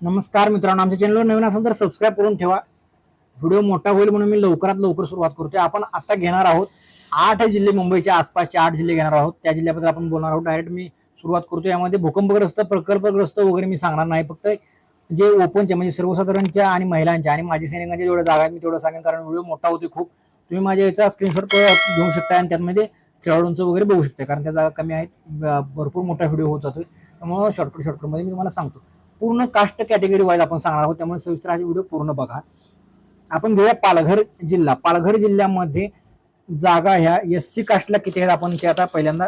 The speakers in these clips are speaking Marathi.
नमस्कार मित्रांनो आमच्या चॅनलवर नवीन असेल तर सबस्क्राईब करून ठेवा. व्हिडिओ मोठा होईल म्हणून मी लवकरात लवकर सुरुवात करतोय. आपण आता घेणार आहोत आठ जिल्हे मुंबईच्या आसपासचे आठ जिल्हे घेणार आहोत. त्या जिल्ह्याबद्दल आपण बोलणार आहोत. डायरेक्ट मी सुरुवात करतो यामध्ये भूकंपग्रस्त प्रकल्पग्रस्त वगैरे मी सांगणार नाही. फक्त जे ओपनच्या म्हणजे सर्वसाधारणच्या आणि महिलांच्या आणि माझी सैनिकांच्या जेवढ्या जागा आहेत मी तेवढं सांगेन. कारण व्हिडिओ मोठा होते खूप. तुम्ही माझ्या याचा स्क्रीनशॉट घेऊ शकता आणि त्यामध्ये खेळाडूंचं वगैरे बघू शकता. कारण त्या जागा कमी आहेत. भरपूर मोठा व्हिडिओ होत जातोय. त्यामुळे शॉर्टकट शॉर्टकटमध्ये मी तुम्हाला सांगतो. पूर्ण कास्ट कॅटेगरी वाईज आपण सांगणार आहोत. त्यामुळे सविस्तर हा व्हिडिओ पूर्ण बघा. आपण घेऊया पालघर जिल्हा. पालघर जिल्ह्यामध्ये जागा ह्या एस सी कास्टला किती आहेत आपण ते आता पहिल्यांदा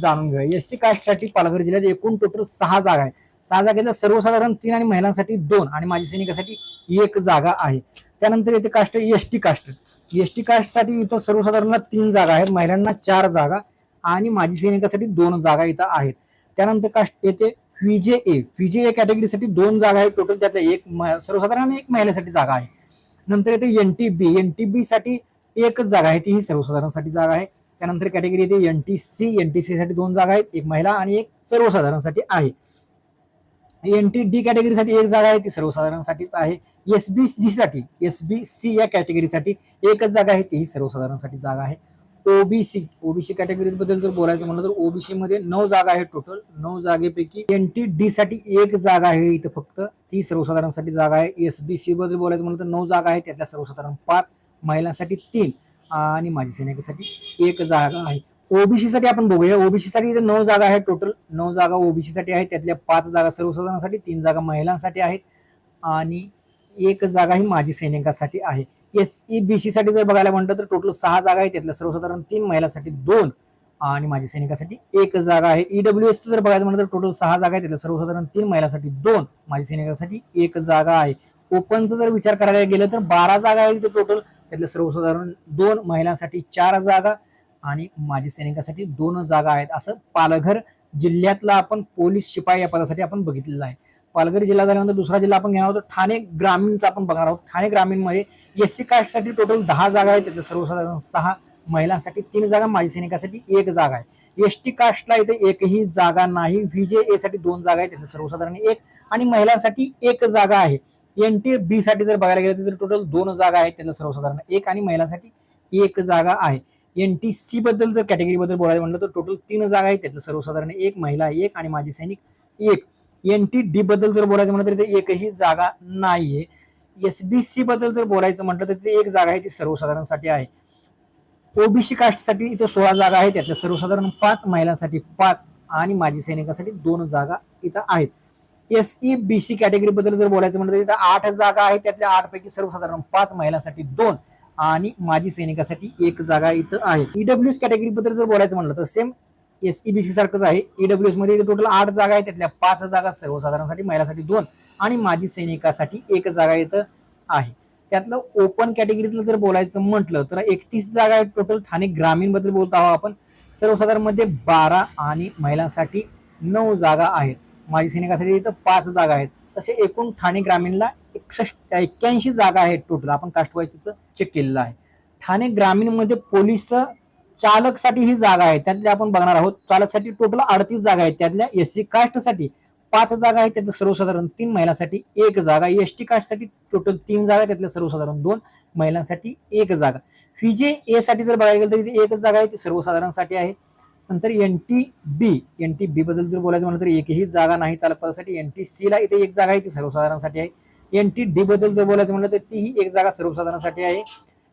जाणून घेऊया. एस सी कास्टसाठी पालघर जिल्ह्यात एकूण टोटल सहा जागा आहेत. सहा जागेला सर्वसाधारण तीन आणि महिलांसाठी दोन आणि माजी सैनिकासाठी एक जागा आहे. त्यानंतर येते caste S T caste S T कास्टसाठी इथं सर्वसाधारण तीन जागा आहेत. महिलांना चार जागा आणि माजी सैनिकासाठी दोन जागा इथं आहेत. त्यानंतर कास्ट येते फिजे ए ए कॅटेगरीसाठी दोन जागा आहेत टोटल त्यातल्या एक म- सर्वसाधारण एक महिलेसाठी जागा आहे. नंतर येते N T B N T B साठी एकच जागा आहे. ती ही सर्वसाधारणसाठी जागा आहे. त्यानंतर कॅटेगरी येते N T C N T C साठी दोन जागा आहेत. एक महिला आणि एक सर्वसाधारणसाठी आहे. एन टी डी कॅटेगरीसाठी एक जागा आहे. ती सर्वसाधारणसाठीच आहे. एस बी जी साठी एस बी सी या कॅटेगरीसाठी एकच जागा आहे. तीही सर्वसाधारणसाठी जागा आहे. ओबीसी ओबीसी कॅटेगरी बद्दल जर बोलायचं म्हणलं तर ओबीसी मध्ये नऊ जागा आहेत टोटल नऊ जागेपैकी एन टी डी साठी एक जागा आहे इथं फक्त. ती सर्वसाधारणसाठी जागा आहे. एस बी बद्दल बोलायचं म्हणलं तर नऊ जागा आहेत. त्यातल्या सर्वसाधारण पाच महिलांसाठी तीन. आणि माजी सैनिकासाठी एक जागा आहे. ओबीसी साठी आपण बघूया. ओबीसी साठी इथे नऊ जागा आहेत टोटल नऊ जागा ओबीसी साठी आहेत. त्यातल्या पाच जागा सर्वसाधारणसाठी तीन जागा महिलांसाठी आहेत. आणि एक जागा ही माजी सैनिकासाठी आहे. एस ई बी सी साठी जर बघायला म्हटलं तर टोटल सहा जागा आहेत त्यातल्या सर्वसाधारण तीन महिलांसाठी दोन आणि माजी सैनिकासाठी एक जागा आहे. ईडब्ल्यू एस जर बघायचं म्हटलं तर टोटल सहा जागा आहेत त्यातल्या सर्वसाधारण तीन महिलांसाठी दोन माजी सैनिकासाठी एक जागा आहे. ओपनचा जर विचार करायला गेलं तर बारा जागा आहेत तर टोटल त्यातल्या सर्वसाधारण दोन महिलांसाठी चार जागा आणि माजी सैनिकासाठी दोन जागा आहेत. असं पालघर जिल्ह्यातला आपण पोलीस शिपाई या पदासाठी आपण बघितलेलं आहे. पालघर जिल्हा झाल्यानंतर दुसरा जिल्हा आपण घेणार आहोत. ठाणे ग्रामीणचा आपण बघणार आहोत. ठाणे ग्रामीणमध्ये एस सी कास्टसाठी टोटल दहा जागा आहेत. तिथे सर्वसाधारण सहा महिलांसाठी तीन जागा माजी सैनिकासाठी एक जागा आहे. एस टी कास्टला इथे एकही जागा नाही. व्हीजे ए साठी दोन जागा आहेत. तिथे सर्वसाधारण एक आणि महिलांसाठी एक जागा आहे. एन टी बी साठी जर बघायला गेलं तर टोटल दोन जागा आहेत. त्यातल्या सर्वसाधारण एक आणि महिलांसाठी एक जागा आहे. एन टी सी बद्दल जर कॅटेगरी बद्दल बोलायचं म्हटलं तर टोटल तीन जागा आहेत. त्यातलं सर्वसाधारण एक महिला एक आणि माजी सैनिक एक. एन टी डी बद्दल जर बोलायचं म्हटलं तर तिथे एकही जागा नाहीये. एस बी सी बद्दल जर बोलायचं म्हटलं तर तिथे एक जागा आहे ती सर्वसाधारणसाठी आहे. ओबीसी कास्टसाठी इथं सोळा जागा आहेत त्यातल्या सर्वसाधारण पाच महिलांसाठी पाच आणि माजी सैनिकासाठी दोन जागा इथं आहेत. S E B C category बद्दल जर बोलायचं म्हटलं तर इथं आठ जागा आहेत त्यातल्या आठ पैकी सर्वसाधारण पाच महिलांसाठी दोन आणि माजी सैनिकासाठी एक जागा इथं आहे. ईडब्ल्यू एस कॅटेगरी बद्दल जर बोलायचं म्हटलं तर सेम एस ई बी सारखंच आहे. ईडब्ल्यू मध्ये टोटल आठ जागा आहेत. त्यातल्या पाच जागा सर्वसाधारणसाठी महिलासाठी दोन आणि माजी सैनिकासाठी एक जागा इथं आहे. त्यातलं ओपन कॅटेगरीतलं जर बोलायचं म्हटलं तर एकतीस जागा आहेत टोटल ठाणे ग्रामीणबद्दल बोलत आहोत आपण. सर्वसाधारणमध्ये म्हणजे बारा आणि महिलांसाठी नऊ जागा आहेत. माजी सैनिकासाठी इथं पाच जागा आहेत. तसे एकूण ठाणे ग्रामीणला एकसष्ट एक्क्याऐंशी जागा आहेत टोटल आपण कास्ट चेक केलेलं आहे. ठाणे ग्रामीणमध्ये पोलीस चालकसाठी ही जागा आहे. त्यातल्या आपण बघणार आहोत चालकसाठी टोटल अडतीस जागा आहेत. त्यातल्या एस सी कास्टसाठी पाच जागा आहेत त्यातल्या सर्वसाधारण तीन महिलांसाठी एक जागा. एस टी कास्टसाठी टोटल तीन जागा त्यातल्या सर्वसाधारण दोन महिलांसाठी एक जागा. फिजे ए साठी जर बघायला गेलं तर इथे एकच जागा आहे ती सर्वसाधारणसाठी आहे. नंतर N T B N T B बद्दल जर बोलायचं म्हटलं तर एकही जागा नाही चालक पदासाठी एन टी सी ला इथे एक जागा आहे ती सर्वसाधारणसाठी आहे. एन टी डी बद्दल जर बोलायचं म्हटलं तर तीही एक जागा सर्वसाधारणसाठी आहे.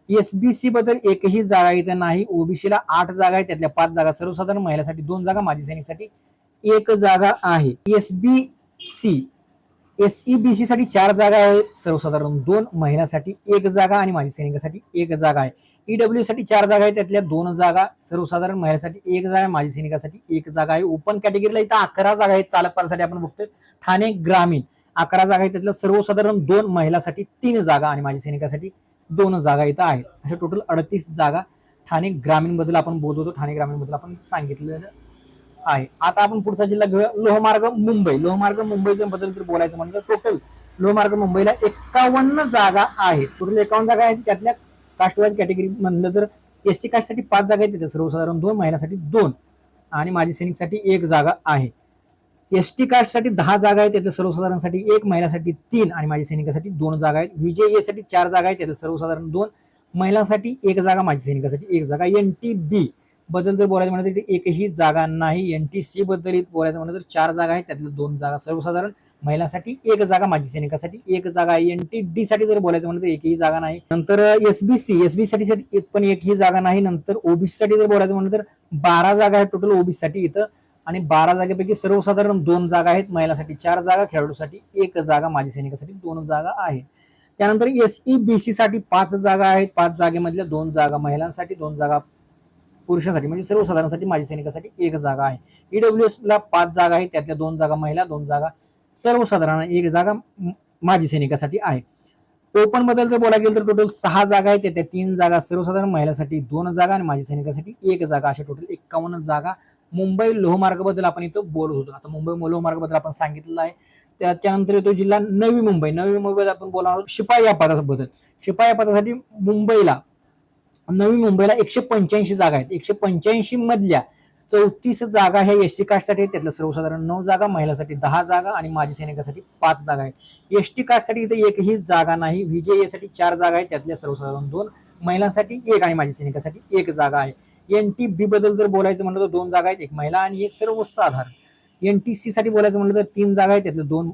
एस बी बद्दल एकही जागा इथं नाही. ओबीसीला आठ जागा आहे त्यातल्या पाच जागा सर्वसाधारण महिलासाठी दोन जागा माजी सैनिकसाठी एक जागा आहे. S B C S E B साठी चार जागा आहेत. सर्वसाधारण दोन महिलासाठी एक जागा आणि माजी सैनिकासाठी एक जागा आहे. ईडब्ल्यू साठी चार जागा आहेत. त्यातल्या दोन जागा सर्वसाधारण महिलासाठी एक जागा माजी सैनिकासाठी एक जागा आहे. ओपन कॅटेगरीला इथं अकरा जागा आहेत चालक पदासाठी आपण बघतोय. ठाणे ग्रामीण अकरा जागा आहेत. त्यातल्या सर्वसाधारण दोन महिलासाठी तीन जागा आणि माजी सैनिकासाठी दोन जागा इथं आहेत. अशा टोटल अडतीस जागा ठाणे ग्रामीणबद्दल आपण बोलत होतो. ठाणे ग्रामीणबद्दल आपण सांगितलेलं आहे. आता आपण पुढचा जिल्हा घेऊया. लोहमार्ग मुंबई. लोहमार्ग मुंबईच्या बद्दल जर बोलायचं म्हणलं तर टोटल लोहमार्ग मुंबईला एकावन्न जागा आहेत. टोटल एकावन्न जागा आहेत. त्यातल्या कास्टवाईज कॅटेगरी म्हणलं तर एससी कास्टसाठी पाच जागा आहेत तिथे. सर्वसाधारण दोन महिलासाठी दोन आणि माजी सैनिकसाठी एक जागा आहे. एस टी साठी दहा जागा आहेत त्यातल्या सर्वसाधारणसाठी एक महिलासाठी तीन आणि माझ्या सैनिकासाठी दोन जागा आहेत. विजय चार जागा आहेत त्यातल्या सर्वसाधारण दोन. महिलांसाठी एक जागा माझ्या सैनिकासाठी एक जागा. एन टी बी बद्दल जर बोलायचं म्हणलं तर एकही जागा नाही. एन टी सी बद्दल बोलायचं म्हणलं तर चार जागा आहेत त्यातल्या दोन जागा सर्वसाधारण. महिलांसाठी एक जागा माजी सैनिकासाठी एक जागा. एन टी डी साठी जर बोलायचं म्हणलं तर एकही जागा नाही. नंतर S B C S B साठी साठी एक पण एकही जागा नाही. नंतर ओबीसी साठी जर बोलायचं म्हणलं तर बारा जागा आहेत टोटल ओबीसी साठी इथं. आणि बारा जागेपैकी सर्वसाधारण दोन जागा आहेत महिलांसाठी चार जागा खेळाडूसाठी एक जागा माजी सैनिकासाठी दोन जागा आहे त्यानंतर एस ई बी सी साठी पाच जागा आहेत. पाच जागेमधल्या दोन जागा महिलांसाठी दोन जागा पुरुषांसाठी म्हणजे सर्वसाधारणसाठी माजी सैनिकासाठी एक जागा आहे. ईडब्ल्यू एस ला पाच जागा आहेत. त्यातल्या दोन जागा महिला दोन जागा सर्वसाधारण एक जागा माजी सैनिकासाठी आहे. ओपनबद्दल जर बोलायला गेलं तर टोटल सहा जागा आहेत. त्यातल्या तीन जागा सर्वसाधारण महिलासाठी दोन जागा आणि माजी सैनिकासाठी एक जागा. अशा टोटल एकावन्न जागा मुंबई लोहमार्गाबद्दल आपण इथं बोलत होतो. आता मुंबई लोहमार्गाबद्दल आपण सांगितलेलं आहे. त्या त्यानंतर येतो जिल्हा नवी मुंबई. नवी मुंबईत आपण बोलणार आहोत शिपाई या पदाबद्दल शिपाई या पदासाठी मुंबईला नवी मुंबईला एकशे पंच्याऐंशी जागा आहेत. एकशे पंच्याऐंशी मधल्या चौतीस जागा ह्या एस टी कास्टसाठी आहेत. त्यातल्या सर्वसाधारण नऊ जागा महिलासाठी दहा जागा आणि माजी सैनिकासाठी पाच जागा आहेत. एस टी कास्टसाठी इथे एकही जागा नाही. व्हीजे चार जागा आहेत. त्यातल्या सर्वसाधारण दोन महिलांसाठी एक आणि माजी सैनिकासाठी एक जागा आहे. एन टी बी बद्दल जर बोलायचं म्हणलं तर दोन जागा आहेत एक महिला आणि एक सर्वसाधारण. एन टी सी साठी बोलायचं म्हणलं तर तीन जागा आहेत त्यातल्या दोन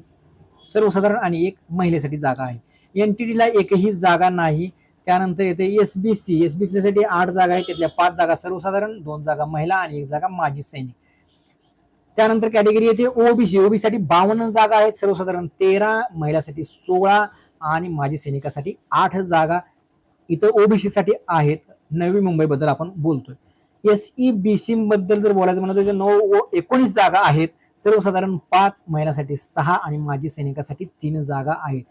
सर्वसाधारण आणि एक महिलेसाठी जागा आहे. एन टी डीला एकही जागा नाही त्यानंतर येते S B C S B C साठी आठ जागा आहेत त्यातल्या पाच जागा सर्वसाधारण दोन जागा महिला आणि एक जागा माजी सैनिक. त्यानंतर कॅटेगरी येते ओबीसी ओबीसी साठी बावन्न जागा आहेत सर्वसाधारण तेरा महिलासाठी सोळा आणि माजी सैनिकासाठी आठ जागा इथं ओबीसी साठी आहेत. नवी मुंबईबद्दल आपण बोलतोय. एस ई बी सी बद्दल जर बोलायचं म्हणलं तर नऊ व एकोणीस जागा आहेत सर्वसाधारण पाच महिन्यासाठी सहा आणि माजी सैनिकासाठी तीन जागा आहेत.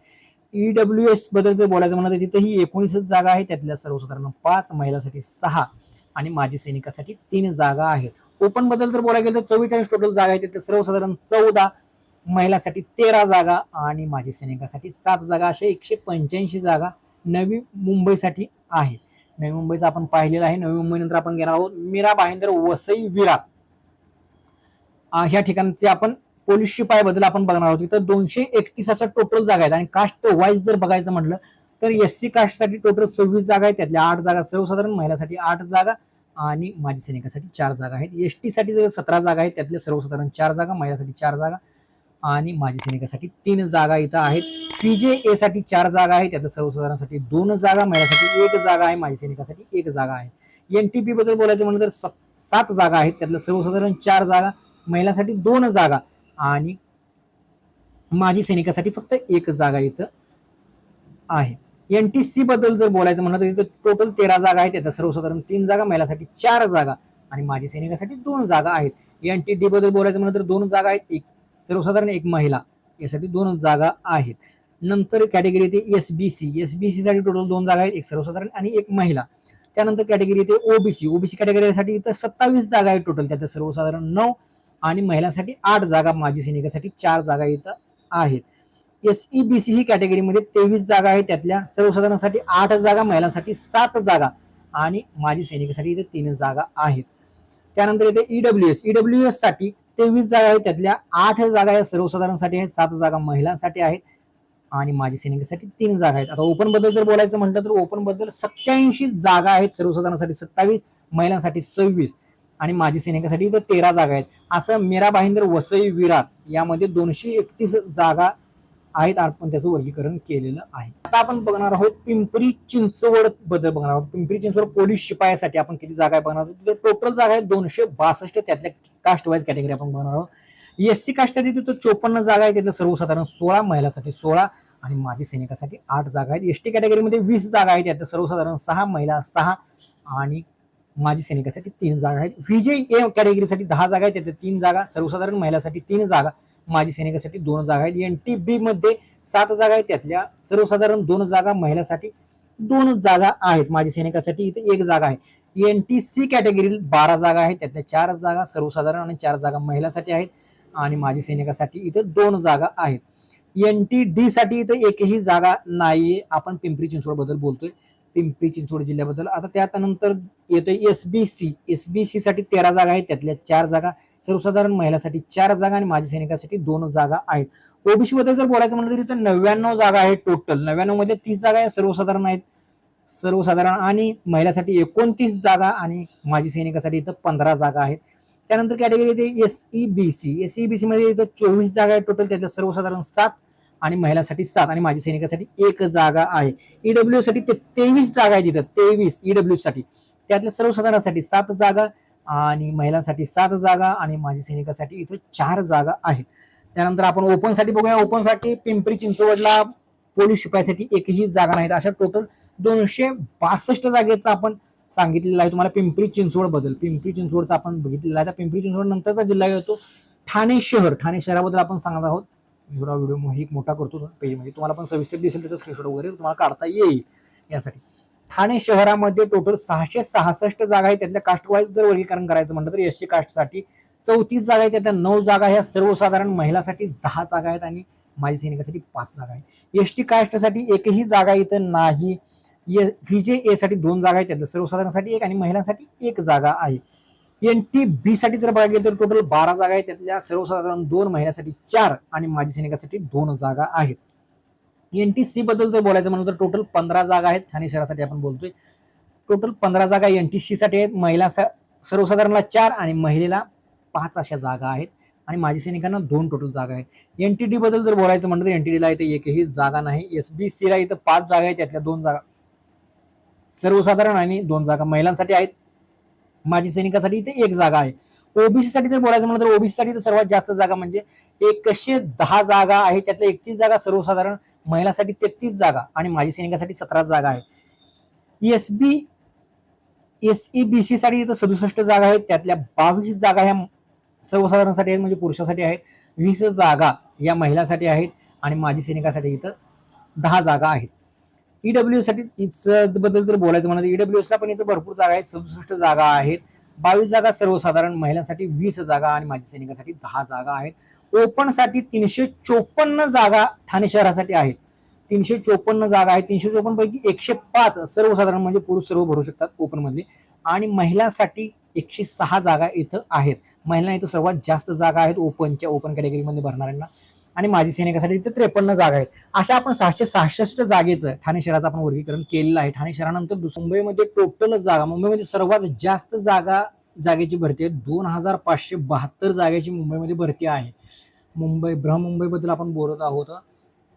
ईडब्ल्यू एसबद्दल जर बोलायचं म्हणलं तर तिथेही एकोणीसच जागा आहे त्यातल्या सर्वसाधारण पाच महिलांसाठी सहा आणि माजी सैनिकासाठी तीन जागा आहेत. ओपनबद्दल जर बोलायला गेलं तर चव्वेचाळीस टोटल जागा आहेत त्यातल्या सर्वसाधारण चौदा महिलांसाठी तेरा जागा आणि माजी सैनिकासाठी सात जागा अशा एकशे पंच्याऐंशी जागा नवी मुंबईसाठी आहेत. नवी मुंबईचं आपण पाहिलेलं आहे. नवी मुंबईनंतर आपण घेणार आहोत. मीरा भाईंदर वसई विरार ह्या ठिकाणचे आपण पोलीस शिपाई बद्दल आपण बघणार आहोत. इथं दोनशे एकतीस अशा टोटल जागा आहेत. आणि कास्ट वाईज जर बघायचं म्हटलं तर एस सी कास्टसाठी टोटल सव्वीस जागा आहेत. त्यातल्या आठ जागा सर्वसाधारण महिलासाठी आठ जागा आणि माजी सैनिकासाठी चार जागा आहेत. एस टीसाठी जर सतरा जागा आहेत त्यातल्या सर्वसाधारण चार जागा महिलासाठी चार जागा. आणि माजी सैनिकासाठी तीन जागा इथं आहेत. पीजे साठी चार जागा आहेत. त्यात सर्वसाधारणसाठी दोन जागा महिलासाठी एक जागा आहे. माजी सैनिकासाठी एक जागा आहे. एन टी पी बद्दल बोलायचं म्हणलं तर स- सात जागा आहेत. त्यातल्या सर्वसाधारण चार जागा महिलांसाठी दोन जागा आणि माजी सैनिकासाठी फक्त एक जागा इथं आहे. एन टी सी बद्दल जर बोलायचं म्हणलं तर इथं टोटल तेरा जागा आहेत. त्यात सर्वसाधारण तीन जागा महिलासाठी चार जागा आणि माजी सैनिकासाठी दोन जागा आहेत. एन टी डी बद्दल बोलायचं म्हणलं तर दोन जागा आहेत. एक सर्वसाधारण एक महिला यासाठी दोन जागा आहेत. नंतर कॅटेगरी येते S B C S B C साठी टोटल दोन जागा आहेत एक सर्वसाधारण आणि एक महिला. त्यानंतर कॅटेगरी येते ओबीसी ओबीसी कॅटेगरीसाठी इथं सत्तावीस जागा आहेत टोटल त्यात सर्वसाधारण नऊ आणि महिलांसाठी आठ जागा माजी सैनिकासाठी चार जागा इथं आहेत. एस ई बी सी ही कॅटेगरीमध्ये तेवीस जागा आहेत. त्यातल्या सर्वसाधारणसाठी आठ जागा महिलांसाठी सात जागा आणि माजी सैनिकासाठी इथे तीन जागा आहेत. त्यानंतर येते ईडब्ल्यू एस ईडब्ल्यू एससाठी तेवीस जागा आहेत त्यातल्या आठ जागा या सर्वसाधारणसाठी आहेत सात जागा महिलांसाठी आहेत आणि माजी सैनिकांसाठी तीन जागा आहेत. आता ओपनबद्दल जर बोलायचं म्हटलं तर ओपनबद्दल सत्याऐंशी जागा आहेत सर्वसाधारणसाठी सत्तावीस महिलांसाठी सव्वीस आणि माजी सैनिकासाठी तर तेरा जागा आहेत. असं मीरा भाईंदर वसई विराट यामध्ये दोनशे एकतीस जागा आहेत आपण त्याचं वर्गीकरण केलेलं आहे. आता आपण बघणार आहोत पिंपरी चिंचवडबद्दल बघणार आहोत. पिंपरी चिंचवड पोलीस शिपायासाठी आपण किती जागा बघणार आहोत? तिथं टोटल जागा आहेत दोनशे बासष्ट. त्यातल्या कास्ट वाईज कॅटेगरी आपण बघणार आहोत. एस सी कास्टसाठी तिथं चोपन्न जागा आहेत. तिथं सर्वसाधारण सोळा महिलासाठी सोळा आणि माजी सैनिकासाठी आठ जागा आहेत. एस टी कॅटेगरीमध्ये वीस जागा आहेत. त्यात सर्वसाधारण सहा महिला सहा आणि माजी सैनिकासाठी तीन जागा आहेत. विजय ए कॅटेगरीसाठी दहा जागा आहेत. त्यात तीन जागा सर्वसाधारण महिलासाठी तीन जागा. माजी सैनिकासाठी दोन जागा आहेत. एन टी बी मध्ये सात जागा आहेत. त्यातल्या सर्वसाधारण दोन जागा महिलासाठी दोन जागा आहेत. माजी सैनिकासाठी इथे एक जागा आहे. एन टी सी कॅटेगरी बारा जागा आहेत. त्यातल्या चार जागा सर्वसाधारण आणि चार जागा महिलासाठी आहेत. आणि माजी सैनिकासाठी इथं दोन जागा आहेत. एन टी डी साठी इथं एकही जागा नाही आपण पिंपरी चिंचवडबद्दल बोलतोय. पिंपरी चिंचवड जिल्ह्याबद्दल. आता त्यानंतर येतोय S B C S B C साठी तेरा जागा आहेत त्यातल्या चार जागा सर्वसाधारण महिलासाठी चार जागा आणि माजी सैनिकासाठी दोन जागा आहेत. ओबीसी बद्दल जर बोलायचं म्हटलं तर इथं नव्याण्णव जागा आहेत टोटल नव्याण्णवमध्ये तीस जागा या सर्वसाधारण आहेत. सर्वसाधारण आणि महिलासाठी एकोणतीस जागा आणि माजी सैनिकासाठी इथं पंधरा जागा आहेत. त्यानंतर कॅटेगरी येते S E B C S E B C मध्ये इथं चोवीस जागा आहेत टोटल त्यातल्या सर्वसाधारण सात आणि महिलांसाठी सात आणि माजी सैनिकासाठी एक जागा आहे. ईडब्ल्यू साठी ते तेवीस जागा आहे तिथं तेवीस ईडब्ल्यू साठी. त्यातल्या सर्वसाधारणासाठी सात जागा आणि महिलांसाठी सात जागा आणि माजी सैनिकासाठी इथं चार जागा आहेत. त्यानंतर आपण ओपनसाठी बघूया. ओपनसाठी पिंपरी चिंचवडला पोलीस शिपायासाठी एकही जागा नाहीत. अशा टोटल दोनशे बासष्ट जागेचा आपण सांगितलेलं आहे तुम्हाला पिंपरी चिंचवडबद्दल पिंपरी चिंचवडचा आपण बघितलेला आहे. तर पिंपरी चिंचवड नंतरचा जिल्हा येतो ठाणे शहर. ठाणे शहराबद्दल आपण सांगत आहोत. एवढा व्हिडिओ एक मोठा करतो पेजमध्ये म्हणजे तुम्हाला पण सविस्तर दिसेल त्याचा स्क्रीनशॉट वगैरे तुम्हाला काढता येईल यासाठी. ठाणे शहरामध्ये टोटल सहाशे सहासष्ट जागा आहेत त्यातल्या कास्टवाईज जर वर्गीकरण करायचं म्हटलं तर एससी कास्टसाठी चौतीस जागा आहेत त्यातल्या नऊ जागा ह्या सर्वसाधारण महिलासाठी दहा जागा आहेत आणि माजी सैनिकासाठी पाच जागा आहेत. एस टी कास्टसाठी एकही जागा इथं नाही. E, व्ही जे एसाठी दोन जागा आहेत त्यातल्या सर्वसाधारणसाठी एक आणि महिलांसाठी एक जागा आहे. एन टी बी साठी जर बघायला गेलं तर टोटल बारा जागा आहेत. त्यातल्या सर्वसाधारण दोन महिन्यासाठी चार आणि माजी सैनिकासाठी दोन जागा आहेत. एन टी सी बद्दल जर बोलायचं म्हणलं तर टोटल पंधरा जागा आहेत ठाणे शहरासाठी आपण बोलतोय. टोटल पंधरा जागा एन टी सी साठी आहेत. महिला सर्वसाधारणला चार आणि महिलेला पाच अशा जागा आहेत. आणि माजी सैनिकांना दोन टोटल जागा आहेत. एन टी डी बद्दल जर बोलायचं म्हणलं तर एन टी डीला इथे एकही जागा नाही. एस बी सीला इथं पाच जागा आहेत. त्यातल्या दोन जागा सर्वसाधारण आणि दोन जागा महिलांसाठी आहेत. माजी सैनिकासाठी इथे एक जागा आहे. ओबीसी साठी जर बोलायचं म्हणलं तर ओबीसी साठी तर सर्वात जास्त जागा म्हणजे एकशे दहा जागा आहे. त्यातल्या एकतीस जागा सर्वसाधारण महिलांसाठी तेहतीस जागा आणि माजी सैनिकासाठी सतरा जागा आहे. S B S E B सीसाठी इथं सदुसष्ट जागा आहेत. त्यातल्या बावीस जागा ह्या सर्वसाधारणसाठी आहेत म्हणजे पुरुषासाठी आहेत. वीस जागा या महिलांसाठी आहेत आणि माजी सैनिकासाठी इथं दहा जागा आहेत. ईडब्ल्यू साठी बद्दल जर बोलायचं म्हणा ईडब्ल्यूएसला पण इथं भरपूर जागा आहेत. सदुसष्ट जागा आहेत. बावीस जागा सर्वसाधारण महिलांसाठी वीस जागा आणि माजी सैनिकांसाठी दहा जागा आहेत. ओपनसाठी तीनशे चोपन्न जागा ठाणे शहरासाठी आहेत. तीनशे चोपन्न जागा आहेत. तीनशे चोपन्न पैकी एकशे पाच सर्वसाधारण म्हणजे पुरुष सर्व भरू शकतात ओपन मधले. आणि महिलांसाठी एकशे सहा जागा इथं आहेत. महिलांना इथं सर्वात जास्त जागा आहेत ओपनच्या ओपन कॅटेगरीमध्ये भरणाऱ्यांना. आणि माजी सैनिकासाठी तिथे त्रेपन्न जागा आहेत. अशा आपण सहाशे सहासष्ट जागेचं ठाणे शहराचं आपण वर्गीकरण केलेलं आहे. ठाणे शहरानंतर मुंबईमध्ये टोटलच जागा मुंबईमध्ये सर्वात जास्त जागा जागेची भरती आहे. दोन हजार पाचशे बहात्तर जागेची मुंबईमध्ये भरती आहे. मुंबई बृहमुंबईबद्दल आपण बोलत आहोत.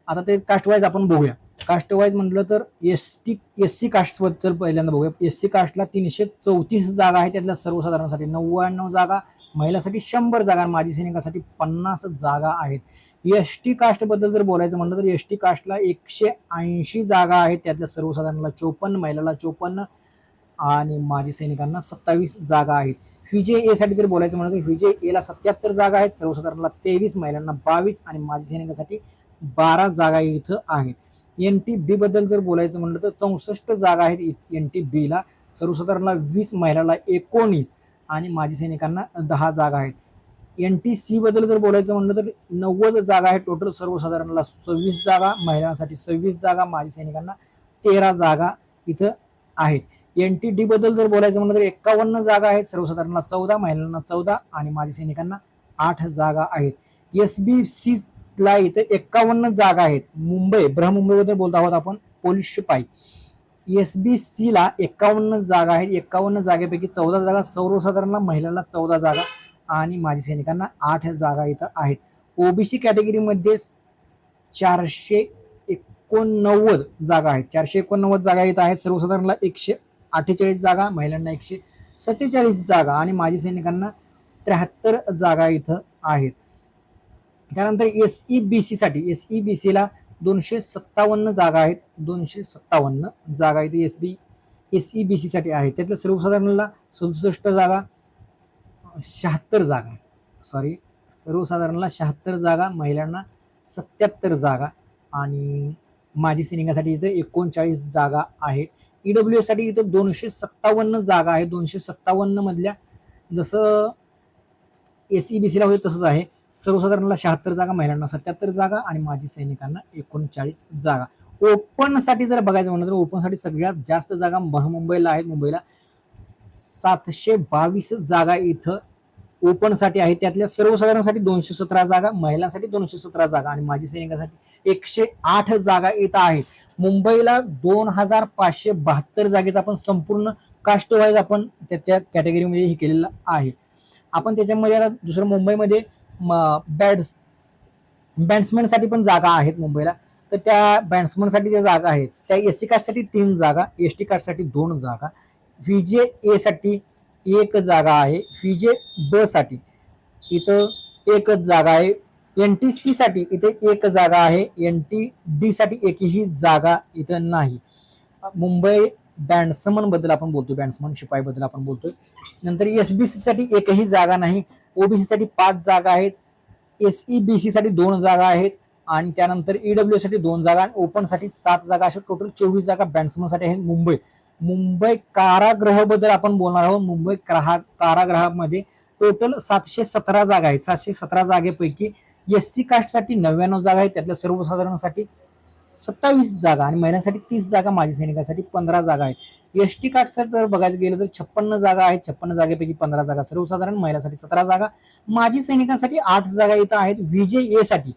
आता ते कास्टवाईज आपण बघूया. कास्टवाईज म्हटलं तर एस टी एस सी कास्टबद्दल पहिल्यांदा बघूया. एस सी कास्टला तीनशे चौतीस जागा आहेत. त्यातल्या सर्वसाधारणसाठी नव्याण्णव जागा. महिलासाठी शंभर जागा आणि माजी सैनिकासाठी पन्नास जागा आहेत. एस टी कास्टबद्दल जर बोलायचं म्हटलं तर एस टी कास्टला एकशे ऐंशी जागा आहेत त्यातल्या सर्वसाधारणला चोपन्न महिलाला चोपन्न आणि माजी सैनिकांना सत्तावीस जागा आहेत. व्हीजे ए साठी जर बोलायचं म्हटलं तर व्हीजे एला सत्याहत्तर जागा आहेत सर्वसाधारणला तेवीस महिलांना बावीस आणि माजी सैनिकासाठी बारा जागा इथं आहेत. एन टी बी बद्दल जर बोलायचं म्हटलं तर चौसष्ट जागा आहेत एन टी बीला सर्वसाधारणला वीस महिलाला एकोणीस आणि माजी सैनिकांना दहा जागा आहेत. एन टी सी बद्दल जर बोलायचं म्हणलं तर नव्वद जागा आहे टोटल सर्वसाधारणला. सव्वीस जागा महिलांसाठी सव्वीस जागा माजी सैनिकांना तेरा जागा इथं आहेत. एन टी डी बद्दल जर बोलायचं म्हटलं तर एकावन्न जागा आहेत सर्वसाधारणला चौदा महिलांना चौदा आणि माजी सैनिकांना आठ जागा आहेत. एस बी सी ला इथं एकावन्न जागा आहेत. मुंबई बृहमुंबईबद्दल बोलत आहोत आपण पोलीस शिपाई. एस बी सी ला एकावन्न जागा आहेत. एकावन्न जागेपैकी चौदा जागा सर्वसाधारणला महिलांना चौदा जागा आणि माजी सैनिकांना आठ जागा इथं आहेत. ओबीसी कॅटेगरीमध्ये चारशे एकोणनव्वद जागा आहेत. चारशे एकोणनव्वद जागा इथं आहेत. सर्वसाधारणला एकशे अठ्ठेचाळीस जागा महिलांना एकशे सत्तेचाळीस जागा आणि माजी सैनिकांना त्र्याहत्तर जागा इथं आहेत. त्यानंतर एस ई बी सीसाठी एस ई बी सीला दोनशे सत्तावन्न जागा आहेत. दोनशे सत्तावन्न जागा इथे S B S E B सीसाठी आहेत. त्यातल्या सर्वसाधारणला सदुसष्ट जागा शहात्तर जागा. सॉरी सर्वसाधारणला शहात्तर जागा महिलांना सत्याहत्तर जागा आणि माजी सैनिकासाठी इथं एकोणचाळीस जागा आहेत. ई डब्ल्यू साठी इथं दोनशे सत्तावन्न जागा आहेत. दोनशे सत्तावन्न मधल्या जसं एस ई बी सीला होते तसंच आहे. सर्वसाधारणला शहात्तर जागा महिलांना सत्याहत्तर जागा आणि माजी सैनिकांना एकोणचाळीस जागा. ओपनसाठी जर बघायचं म्हणलं तर ओपनसाठी सगळ्यात जास्त जागा मुंबईला आहेत. मुंबईला सातशे बावीस जागा इथं ओपनसाठी आहे त्यातल्या सर्वसाधारणसाठी दोनशे सतरा जागा महिलांसाठी दोनशे सतरा जागा आणि माजी सैनिकांसाठी एकशे आठ जागा इथं आहेत. मुंबईला दोन हजार पाचशे बहात्तर जागेचा आपण संपूर्ण कास्ट वाईज आपण त्याच्या कॅटेगरीमध्ये हे केलेलं आहे. आपण त्याच्यामध्ये आता दुसरं मुंबईमध्ये बॅट्स बॅट्समॅनसाठी पण जागा आहेत मुंबईला. तर त्या बॅट्समॅनसाठी ज्या जागा आहेत त्या एस सी कार्डसाठी तीन जागा एस टी कार्डसाठी दोन जागा व्ही जे एसाठी एक जागा आहे व्ही जे ब साठी. इथं एकच जागा आहे. एन टी सी साठी इथे एक जागा आहे. एन टी डी साठी एकही जागा इथं नाही. मुंबई बँडसमनबद्दल आपण बोलतोय बँडसमन शिपाई बद्दल आपण बोलतोय. नंतर एस बी सी साठी एकही जागा नाही. ओबीसी साठी पाच जागा आहेत. एस ई बी सी साठी दोन जागा आहेत. आणि त्यानंतर ईडब्ल्यू साठी दोन जागा आणि ओपनसाठी सात जागा अशा टोटल चोवीस जागा बॅट्समनसाठी आहेत मुंबई. मुंबई कारागृहबद्दल आपण बोलणार आहोत. मुंबई ग्राहक कारागृहामध्ये टोटल सातशे सतरा जागा आहेत. सातशे सतरा जागेपैकी एस सी कास्टसाठी नव्याण्णव जागा आहेत. त्यातल्या सर्वसाधारणसाठी सत्तावीस जागा आणि महिलांसाठी तीस जागा माजी सैनिकांसाठी पंधरा जागा आहेत. एस टी कार्ड जर बघायचं गेलं तर छप्पन्न जागा आहेत. छप्पन्न जागेपैकी पंधरा जागा सर्वसाधारण महिलांसाठी सतरा जागा. माजी सैनिकांसाठी आठ जागा इथं आहेत. व्हीजे ए साठी.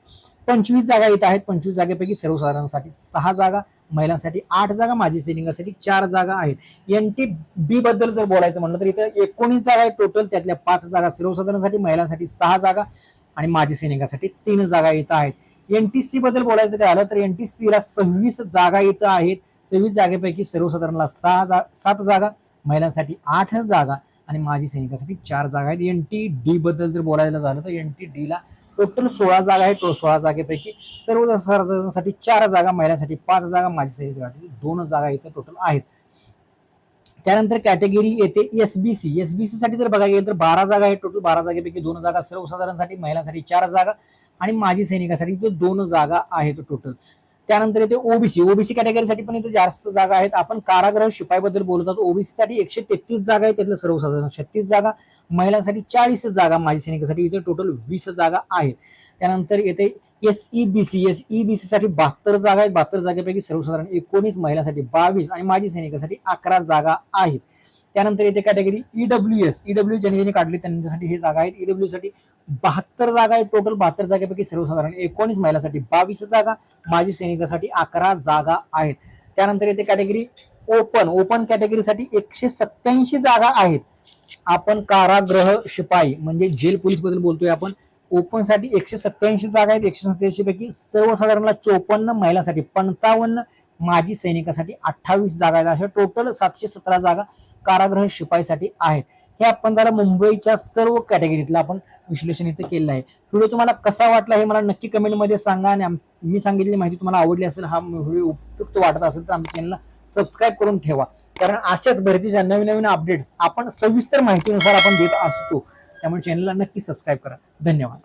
पंचवीस जागा इथं आहेत. पंचवीस जागेपैकी सर्वसाधारणसाठी सहा जागा महिलांसाठी आठ जागा माजी सैनिकांसाठी चार जागा आहेत. एन टी बी बद्दल जर बोलायचं म्हणलं तर इथं एकोणीस जागा आहेत टोटल त्यातल्या पाच जागा सर्वसाधारणसाठी महिलांसाठी सहा जागा आणि माजी सैनिकांसाठी तीन जागा इथं आहेत. एन टी सी बद्दल बोलायचं काय आलं तर एन टी सी ला सव्वीस जागा इथं आहेत. सव्वीस जागेपैकी सर्वसाधारणला सहा जा सात जागा महिलांसाठी आठ जागा आणि माजी सैनिकांसाठी चार जागा आहेत. एन टी डी बद्दल जर बोलायला झालं तर एन टी डी ला टोटल सोळा जागा आहे टो सोळा जागेपैकी सर्वसाधारणसाठी चार जागा महिलांसाठी पाच जागा माजी सैनिकांसाठी दोन जागा इथं टोटल आहेत. त्यानंतर कॅटेगरी येते S B C S B C साठी जर बघायला गेलं तर बारा जागा आहेत टोटल. बारा जागेपैकी दोन जागा सर्वसाधारणसाठी महिलांसाठी चार जागा आणि माजी सैनिकासाठी दोन जागा आहेत टोटल. त्यानंतर येते ओबीसी. ओबीसी कॅटेगरीसाठी पण इथे जास्त जागा आहेत. आपण कारागृह शिपाई बद्दल बोलत आहोत. ओबीसी साठी एकशे तेहतीस जागा आहेत. त्यातलं सर्वसाधारण छत्तीस जागा. महिलांसाठी चाळीस जागा माजी सैनिकासाठी इथे टोटल वीस जागा आहेत. त्यानंतर येते S E B C. S E B साठी बहात्तर जागा आहेत. बहात्तर जागेपैकी सर्वसाधारण एकोणीस महिलांसाठी बावीस आणि माजी सैनिकासाठी अकरा जागा आहेत. त्यानंतर येते कॅटेगरी ईडब्ल्यू एस ईडब्ल्यू ज्यांनी ज्यांनी काढली त्यांच्यासाठी हे जागा आहेत. ईडब्ल्यू साठी बहात्तर जागा आहे टोटल बहात्तर जागेपैकी सर्वसाधारण एकोणीस महिलांसाठी बावीस जागा माजी सैनिकासाठी अकरा जागा आहेत. त्यानंतर येते कॅटेगरी ओपन ओपन कॅटेगरीसाठी एकशे सत्याऐंशी जागा आहेत. आपण कारागृह शिपाई म्हणजे जेल पोलीसबद्दल बोलतोय आपण ओपनसाठी एकशे सत्याऐंशी जागा आहेत. एकशे सत्याऐंशी पैकी सर्वसाधारणला चोपन्न महिलांसाठी पंचावन्न माजी सैनिकासाठी अठ्ठावीस जागा आहेत. अशा टोटल सातशे सतरा जागा कारागृह शिपाईसाठी आहेत. हे आपण जरा मुंबईच्या सर्व कॅटेगरीतलं आपण विश्लेषण इथं केलेलं आहे. व्हिडिओ तुम्हाला कसा वाटला हे मला नक्की कमेंटमध्ये सांगा आणि मी सांगितलेली माहिती तुम्हाला आवडली असेल हा व्हिडिओ उपयुक्त वाटत असेल तर आमच्या चॅनलला सबस्क्राईब करून ठेवा. कारण अशाच भरतीच्या नवीन नवीन अपडेट्स आपण सविस्तर माहितीनुसार आपण देत असतो. त्यामुळे चॅनलला नक्की सबस्क्राईब करा. धन्यवाद.